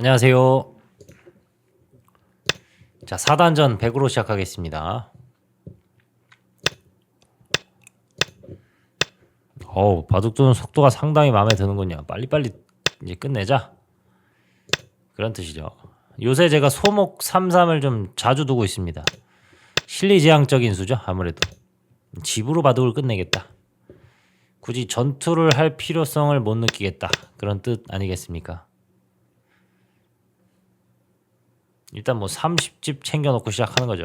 안녕하세요. 자, 4단전 100으로 시작하겠습니다. 어우, 바둑 두는 속도가 상당히 마음에 드는군요. 빨리빨리 이제 끝내자. 그런 뜻이죠. 요새 제가 소목 33을 좀 자주 두고 있습니다. 실리지향적인 수죠, 아무래도. 집으로 바둑을 끝내겠다. 굳이 전투를 할 필요성을 못 느끼겠다. 그런 뜻 아니겠습니까? 일단 뭐 30집 챙겨놓고 시작하는 거죠.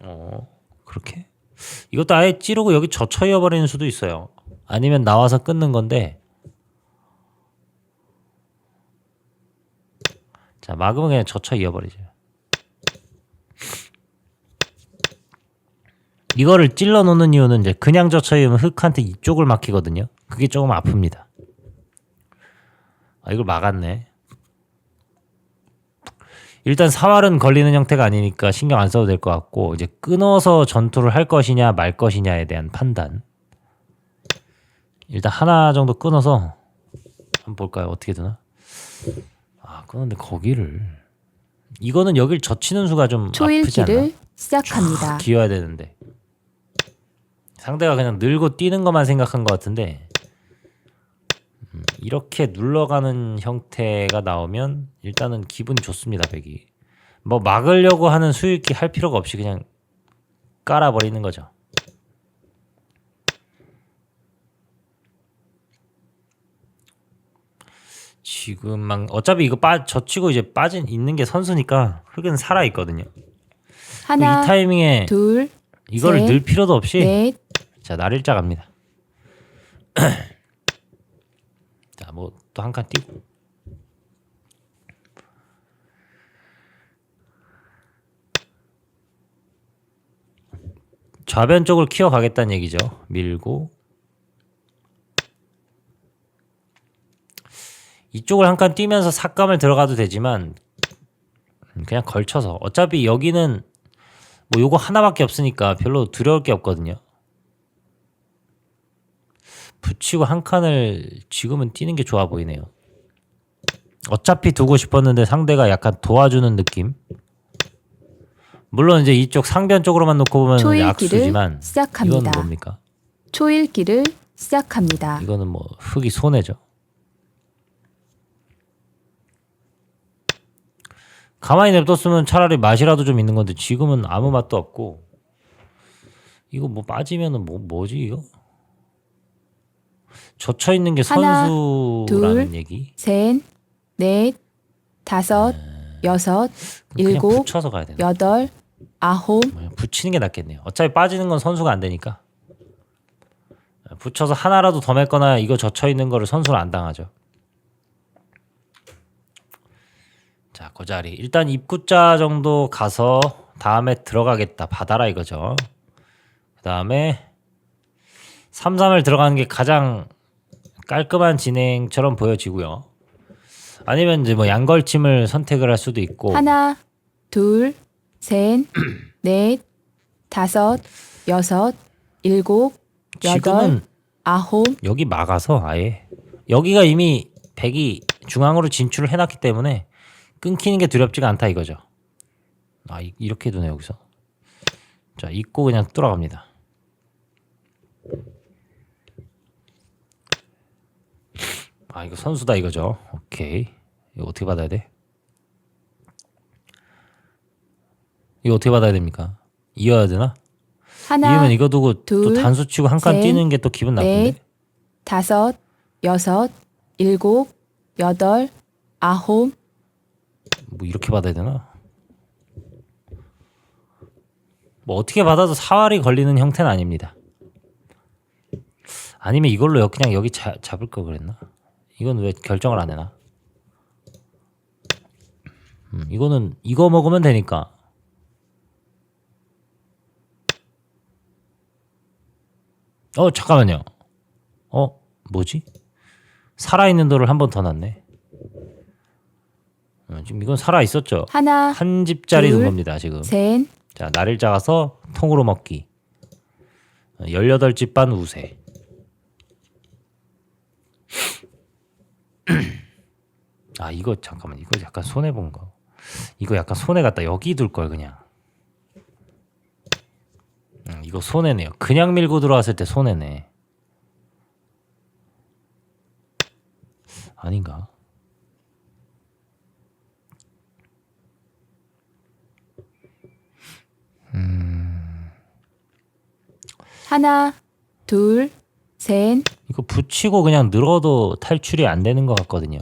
어, 그렇게? 이것도 아예 찌르고 여기 젖혀 이어버리는 수도 있어요. 아니면 나와서 끊는 건데. 자, 막으면 그냥 젖혀 이어버리죠. 이거를 찔러 놓는 이유는 이제 그냥 젖혀 이으면 흙한테 이쪽을 막히거든요. 그게 조금 아픕니다. 아, 이걸 막았네. 일단 사활은 걸리는 형태가 아니니까 신경 안 써도 될 것 같고 이제 끊어서 전투를 할 것이냐 말 것이냐에 대한 판단. 일단 하나 정도 끊어서 한번 볼까요? 어떻게 되나? 아, 끊었는데 거기를 이거는 여길 젖히는 수가 좀 아프지 않나? 초일기를 시작합니다. 기어야 되는데 상대가 그냥 늘고 뛰는 것만 생각한 것 같은데 음, 이렇게 눌러가는 형태가 나오면 일단은 기분이 좋습니다 백이. 뭐 막으려고 하는 수익기 할 필요가 없이 그냥 깔아버리는 거죠. 지금 막 어차피 이거 빠 젖히고 이제 빠진 있는 게 선수니까 흙은 살아 있거든요. 이 하나, 타이밍에 둘, 이거를 셋, 넣을 필요도 없이 넷, 자 날일자 갑니다. 자뭐또 한 칸 띄고 좌변 쪽을 키워 가겠다는 얘기죠. 밀고 이쪽을 한 칸 뛰면서 삭감을 들어가도 되지만 그냥 걸쳐서 어차피 여기는 뭐 요거 하나밖에 없으니까 별로 두려울 게 없거든요. 붙이고 한 칸을 지금은 뛰는 게 좋아 보이네요. 어차피 두고 싶었는데 상대가 약간 도와주는 느낌. 물론 이제 이쪽 상변 쪽으로만 놓고 보면 초일기를 약수지만 이건 시작합니다. 뭡니까? 초일기를 시작합니다. 이거는 뭐 흙이 손해죠. 가만히 냅뒀으면 차라리 맛이라도 좀 있는 건데 지금은 아무 맛도 없고 이거 뭐 빠지면은 뭐 뭐지 이거? 젖혀 있는 게 하나, 선수라는 둘, 얘기. 셋, 넷, 다섯, 여섯, 그냥 일곱, 붙여서 가야 되나? 여덟, 아홉, 그냥 붙이는 게 낫겠네요. 어차피 빠지는 건 선수가 안 되니까. 붙여서 하나라도 더 맺거나 이거 젖혀 있는 거를 선수를 안 당하죠. 자, 그 자리. 일단 입구자 정도 가서 다음에 들어가겠다. 받아라 이거죠. 그다음에 3-3을 들어가는 게 가장 깔끔한 진행처럼 보여지고요. 아니면 이제 뭐 양걸침을 선택을 할 수도 있고 하나, 둘, 셋, 넷, 다섯, 여섯, 일곱, 여덟, 지금은 아홉, 여기 막아서 아예 여기가 이미 백이 중앙으로 진출을 해놨기 때문에 끊기는 게 두렵지가 않다 이거죠. 아 이- 이렇게 두네 여기서. 자 입고 그냥 뚫어갑니다. 아 이거 선수다 이거죠. 오케이 이거 어떻게 받아야 돼? 이거 어떻게 받아야 됩니까? 이어야 되나? 하나, 이으면 이거 두고 또 둘, 단수 치고 한 칸 셋, 뛰는 게 또 기분 나쁜데. 넷, 다섯, 여섯, 일곱, 여덟, 아홉, 뭐 이렇게 받아야 되나? 뭐 어떻게 받아도 사활이 걸리는 형태는 아닙니다. 아니면 이걸로 여- 그냥 여기 자, 잡을 거 그랬나? 이건 왜 결정을 안 해나? 음, 이거는 이거 먹으면 되니까. 어 잠깐만요. 어 뭐지? 살아있는 돌을 한 번 더 놨네. 어, 지금 이건 살아 있었죠. 하나, 한 집짜리 둔 둘, 겁니다 지금. 셋, 자 날을 작아서 통으로 먹기. 18집 반 우세. 아 이거 잠깐만 이거 약간 손해 본 거. 이거 약간 손해 갔다 여기 둘 걸 그냥. 음, 이거 손해네요. 그냥 밀고 들어왔을 때 손해네. 아닌가? 하나, 둘, 셋, 이거 붙이고 그냥 늘어도 탈출이 안 되는 것 같거든요.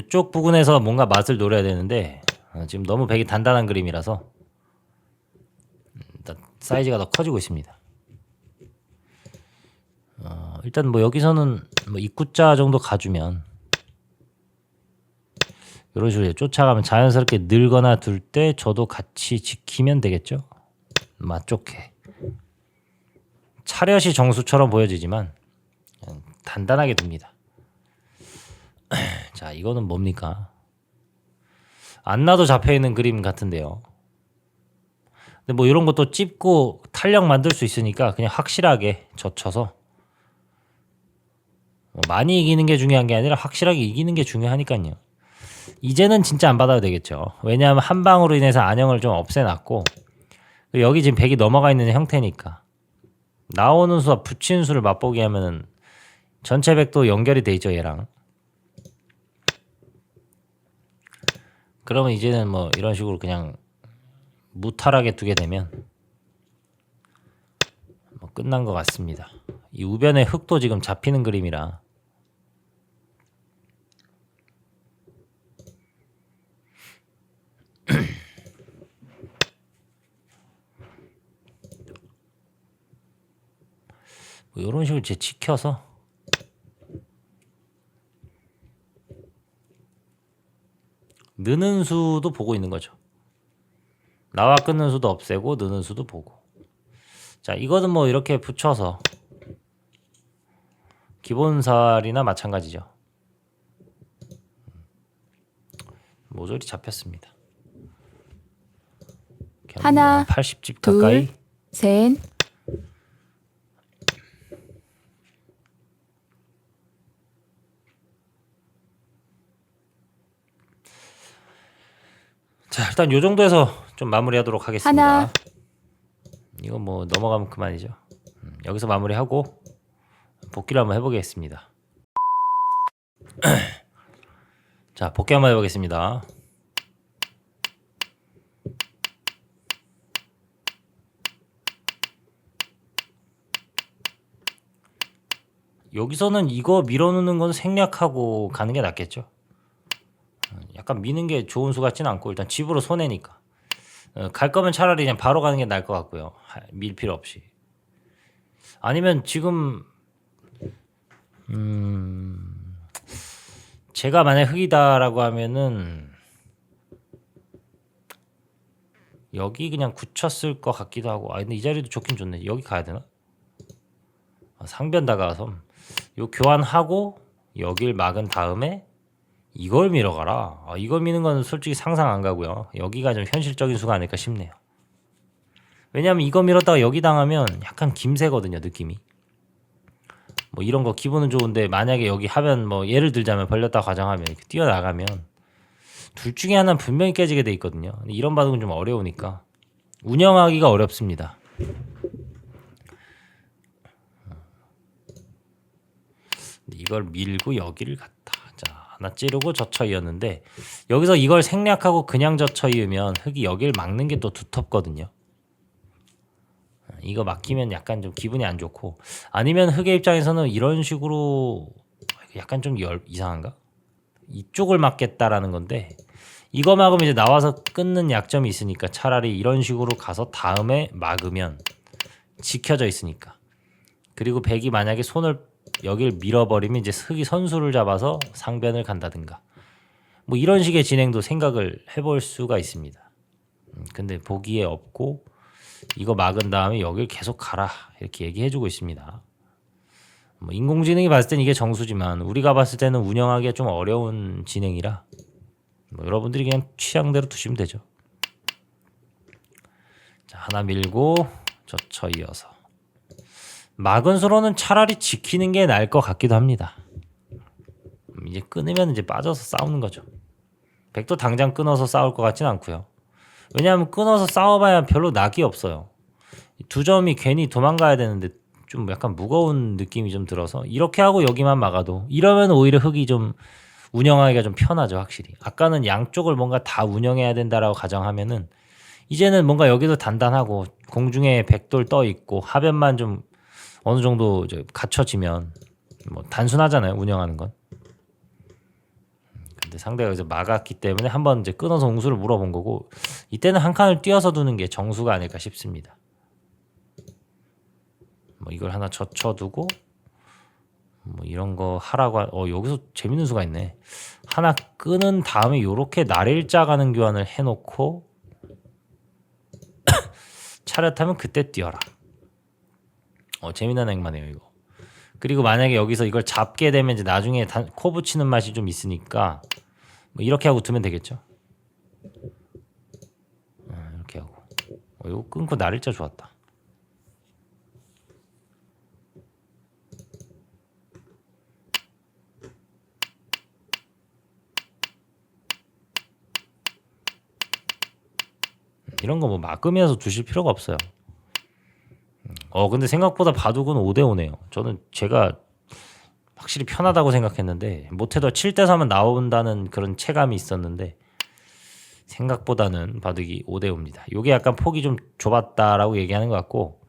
이쪽 부분에서 뭔가 맛을 노려야 되는데 어, 지금 너무 백이 단단한 그림이라서 음, 사이즈가 더 커지고 있습니다. 어, 일단 뭐 여기서는 뭐 입구자 정도 가주면 이런 식으로 쫓아가면 자연스럽게 늘거나 둘 때 저도 같이 지키면 되겠죠. 맛 좋게 차렷이 정수처럼 보여지지만 그냥 단단하게 둡니다. 자, 이거는 뭡니까? 안 나도 잡혀 있는 그림 같은데요. 근데 뭐 이런 것도 찝고 탄력 만들 수 있으니까 그냥 확실하게 젖혀서 뭐 많이 이기는 게 중요한 게 아니라 확실하게 이기는 게 중요하니까요. 이제는 진짜 안 받아도 되겠죠. 왜냐하면 한 방으로 인해서 안형을 좀 없애놨고 여기 지금 100이 넘어가 있는 형태니까 나오는 수와 붙이는 수를 맛보게 하면은 전체 100도 연결이 돼 있죠 얘랑. 그러면 이제는 뭐 이런 식으로 그냥 무탈하게 두게 되면 뭐 끝난 것 같습니다. 이 우변에 흙도 지금 잡히는 그림이라 뭐 이런 식으로 이제 지켜서 느는 수도 보고 있는 거죠. 나와 끊는 수도 없애고 느는 수도 보고. 자, 이거는 뭐 이렇게 붙여서 기본살이나 마찬가지죠. 모조리 잡혔습니다. 하나, 80집 둘, 가까이. 셋, 자, 일단 요 정도에서 좀 마무리하도록 하겠습니다. 하나. 이거 뭐 넘어가면 그만이죠. 음, 여기서 마무리하고 복귀를 한번 해보겠습니다. 자, 복귀 한번 해보겠습니다. 여기서는 이거 밀어넣는 건 생략하고 가는 게 낫겠죠. 약간 미는 게 좋은 수 같지는 않고 일단 집으로 손해니까. 어, 갈 거면 차라리 그냥 바로 가는 게 나을 것 같고요. 하- 밀 필요 없이. 아니면 지금 음 제가 만약 흑이다라고 하면은 여기 그냥 굳혔을 것 같기도 하고. 아 근데 이 자리도 좋긴 좋네. 여기 가야 되나? 아, 상변 다가서. 요 교환하고 여길 막은 다음에 이걸 밀어 가라. 아, 이걸 미는 건 솔직히 상상 안 가고요. 여기가 좀 현실적인 수가 아닐까 싶네요. 왜냐하면 이거 밀었다가 여기 당하면 약간 김새거든요, 느낌이. 뭐 이런 거 기분은 좋은데 만약에 여기 하면 뭐 예를 들자면 벌렸다 가정하면 이렇게 뛰어나가면 둘 중에 하나는 분명히 깨지게 돼 있거든요. 이런 바둑은 좀 어려우니까 운영하기가 어렵습니다. 이걸 밀고 여기를 갔다. 자, 하나 찌르고 젖혀 이었는데 여기서 이걸 생략하고 그냥 젖혀 이으면 흙이 여기를 막는 게 또 두텁거든요. 이거 맡기면 약간 좀 기분이 안 좋고 아니면 흙의 입장에서는 이런 식으로 약간 좀 열, 이상한가? 이쪽을 막겠다라는 건데 이거 막으면 이제 나와서 끊는 약점이 있으니까 차라리 이런 식으로 가서 다음에 막으면 지켜져 있으니까 그리고 백이 만약에 손을 여길 밀어버리면 이제 흙이 선수를 잡아서 상변을 간다든가 뭐 이런 식의 진행도 생각을 해볼 수가 있습니다. 음, 근데 보기에 없고 이거 막은 다음에 여길 계속 가라 이렇게 얘기해주고 있습니다. 뭐 인공지능이 봤을 땐 이게 정수지만 우리가 봤을 때는 운영하기가 좀 어려운 진행이라 뭐 여러분들이 그냥 취향대로 두시면 되죠. 자 하나 밀고 젖혀 이어서 막은 수로는 차라리 지키는 게 나을 것 같기도 합니다. 음, 이제 끊으면 이제 빠져서 싸우는 거죠. 백도 당장 끊어서 싸울 것 같진 않고요. 왜냐하면 끊어서 싸워봐야 별로 낙이 없어요. 두 점이 괜히 도망가야 되는데 좀 약간 무거운 느낌이 좀 들어서 이렇게 하고 여기만 막아도 이러면 오히려 흙이 좀 운영하기가 좀 편하죠 확실히. 아까는 양쪽을 뭔가 다 운영해야 된다라고 가정하면은 이제는 뭔가 여기도 단단하고 공중에 백돌 떠 있고 하변만 좀 어느 정도 이제 갖춰지면 뭐 단순하잖아요 운영하는 건. 근데 상대가 여기서 막았기 때문에 한번 이제 끊어서 옹수를 물어본 거고 이때는 한 칸을 띄어서 두는 게 정수가 아닐까 싶습니다. 뭐 이걸 하나 젖혀두고 뭐 이런 거 하라고 하, 어 여기서 재밌는 수가 있네. 하나 끄는 다음에 요렇게 날일자 가는 교환을 해놓고 차렷하면 그때 뛰어라. 어 재미난 행마네요 이거. 그리고 만약에 여기서 이걸 잡게 되면 이제 나중에 단, 코 붙이는 맛이 좀 있으니까 뭐 이렇게 하고 두면 되겠죠. 어, 이렇게 하고 어, 이거 끊고 날일자 좋았다. 이런 거 뭐 막으면서 두실 필요가 없어요. 어 근데 생각보다 바둑은 5대 5네요. 저는 제가 확실히 편하다고 생각했는데 못해도 7대 3은 나온다는 그런 체감이 있었는데 생각보다는 바둑이 5대 5입니다. 요게 약간 폭이 좀 좁았다라고 얘기하는 것 같고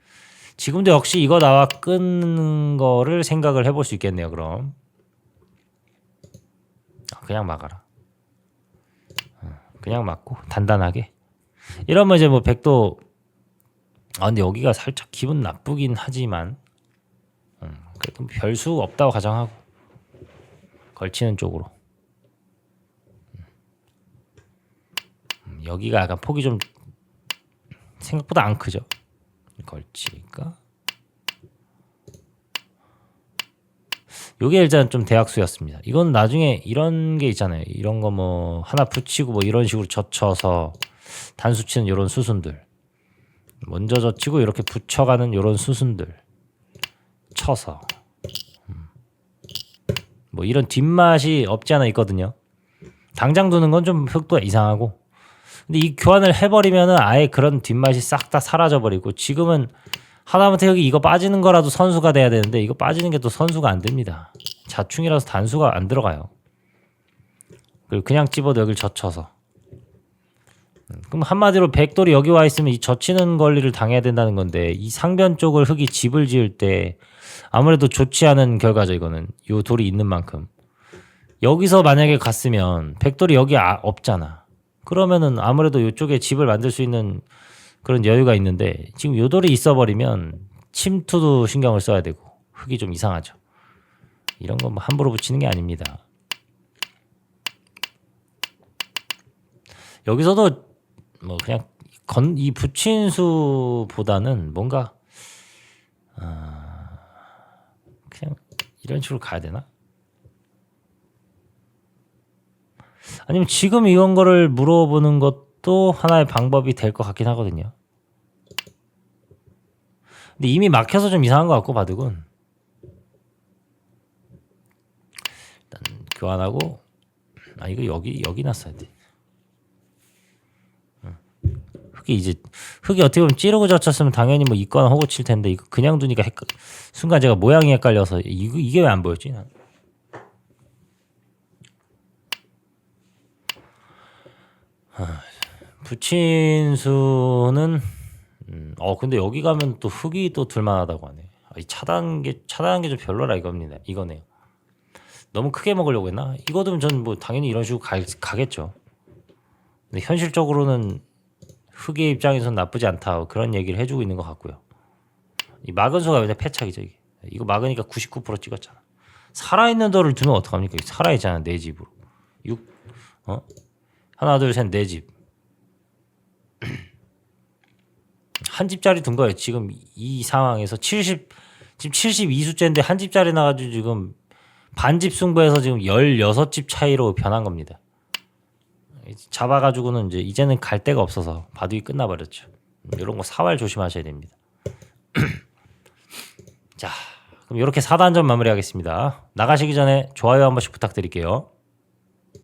지금도 역시 이거 나와 끊는 거를 생각을 해볼 수 있겠네요. 그럼 아, 그냥 막아라. 어, 그냥 막고 단단하게 이러면 이제 뭐 백도 아 근데 여기가 살짝 기분 나쁘긴 하지만 음, 그래도 별 수 없다고 가정하고 걸치는 쪽으로. 음, 여기가 약간 폭이 좀 생각보다 안 크죠? 걸치니까. 요게 일단 좀 대학수였습니다. 이건 나중에 이런 게 있잖아요. 이런 거 뭐 하나 붙이고 뭐 이런 식으로 젖혀서 단수 치는 요런 수순들 먼저 젖히고 이렇게 붙여가는 요런 수순들 쳐서 음. 뭐 이런 뒷맛이 없지 않아 있거든요. 당장 두는 건 좀 흑도가 이상하고 근데 이 교환을 해버리면은 아예 그런 뒷맛이 싹 다 사라져 버리고 지금은 하다못해 여기 이거 빠지는 거라도 선수가 돼야 되는데 이거 빠지는 게 또 선수가 안 됩니다. 자충이라서 단수가 안 들어가요. 그리고 그냥 집어도 여길 젖혀서 그럼 한마디로 백돌이 여기 와 있으면 이 젖히는 권리를 당해야 된다는 건데 이 상변 쪽을 흙이 집을 지을 때 아무래도 좋지 않은 결과죠 이거는. 요 돌이 있는 만큼. 여기서 만약에 갔으면 백돌이 여기 아, 없잖아. 그러면은 아무래도 이쪽에 집을 만들 수 있는 그런 여유가 있는데 지금 요 돌이 있어버리면 침투도 신경을 써야 되고 흙이 좀 이상하죠. 이런 건뭐 함부로 붙이는 게 아닙니다. 여기서도 뭐 그냥 건 이 부친수보다는 뭔가 아 그냥 이런 식으로 가야 되나? 아니면 지금 이런 거를 물어보는 것도 하나의 방법이 될 것 같긴 하거든요. 근데 이미 막혀서 좀 이상한 것 같고 바둑은 일단 교환하고 아 이거 여기 여기 놨어야 돼. 흙이 이제 흙이 어떻게 보면 찌르고 젖혔으면 당연히 뭐 있거나 호구 칠 텐데 이거 그냥 두니까 헷갈, 순간 제가 모양이 헷갈려서 이거 이게 왜 안 보였지? 난. 아, 부친수는 음, 어 근데 여기 가면 또 흙이 또 둘만하다고 하네. 아, 이 차단 게 차단한 게 좀 별로라 이겁니다. 이거네요. 너무 크게 먹으려고 했나? 이거든 전뭐 당연히 이런 식으로 가, 가겠죠. 근데 현실적으로는 흑의 입장에서는 나쁘지 않다 그런 얘기를 해주고 있는 것 같고요. 이 막은 수가 그냥 패착이죠 이게 이거 막으니까 99% 찍었잖아. 살아있는 돌을 두면 어떡합니까? 살아있잖아 내 집으로. 6 어? 하나 둘셋네 집. 한 집짜리 둔 거예요. 지금 이 상황에서 70 지금 72수째인데 한 집짜리 나가지고 지금 반집 승부에서 지금 16집 차이로 변한 겁니다. 잡아가지고는 이제 이제는 갈 데가 없어서 바둑이 끝나버렸죠. 이런 거 사활 조심하셔야 됩니다. 자, 그럼 이렇게 4단전 마무리하겠습니다. 나가시기 전에 좋아요 한 번씩 부탁드릴게요.